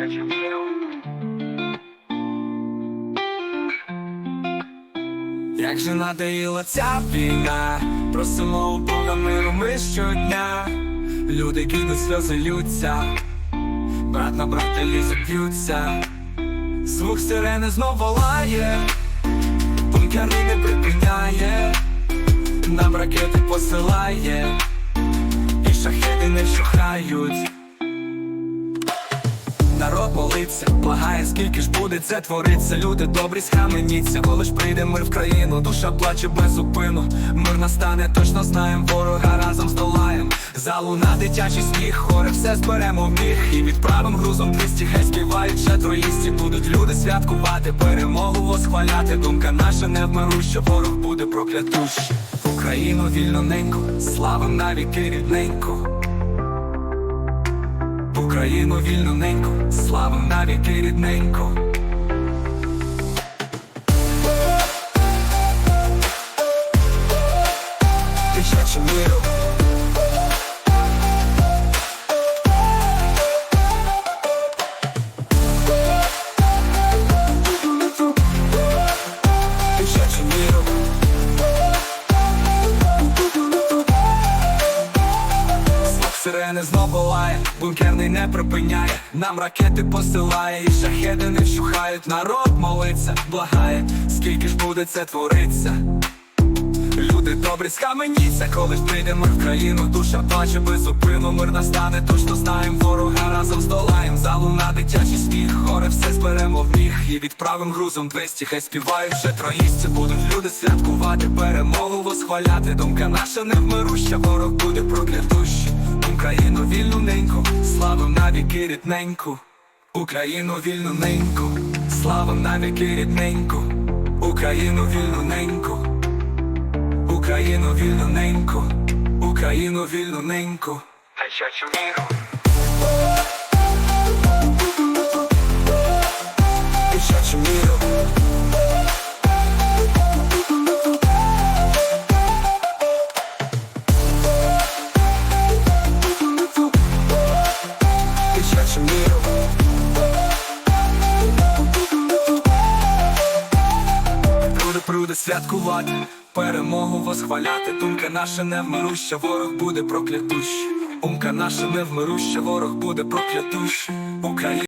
Дитячий міру. Як же надоїла ця війна, просимо у Бога миру ми щодня. Люди кинуть сльози лються, брат на брата лізе б'ються. Звук сирени знов волає, бункерний не припиняє, нам ракети посилає, і шахеди не вщухають. Молиться, благає, скільки ж буде це твориться. Люди добрі, схаменіться, коли ж прийде мир в країну, душа плаче без зупину. Мир настане, точно знаєм, ворога разом здолаєм. Залуна дитячий сміх, хори все зберемо в міг І відправим грузом 200, хай співають ще троїсті Будуть люди святкувати, перемогу восхваляти. Думка наша не вмируща, ворог буде проклятущий. Україну вільно славим навіки рідненьку. Україну вільну неньку, славу навіки рідненько. Дитячий миру. Миру. Сирени знов волає, бункерний не припиняє, нам ракети посилає, і шахеди не вщухають, народ молиться, благає, скільки ж буде це твориться. Люди добрі, схаменіться, коли ж прийдемо в країну, душа плаче без зупину, мир настане, точно знаєм, ворога разом здолаєм, залуна дитячий сміх, горе все зберемо в міг. І відправим грузом 200, хай співають вже троїсті, будуть люди святкувати, перемогу восхваляти, думка наша не вмируща, ворог буде проклятущий. Україну вільну неньку, слава навіки рідненьку, Україну вільну неньку, слава навіки рідненьку, Україну вільну неньку. Україну вільну неньку, Україну вільну неньку. Дитячий міру. Міру. Святкувати, перемогу восхваляти. Думка наша не вмируща, ворог буде проклятущ. Умка наша не вмируща, ворог буде проклятущ. Україна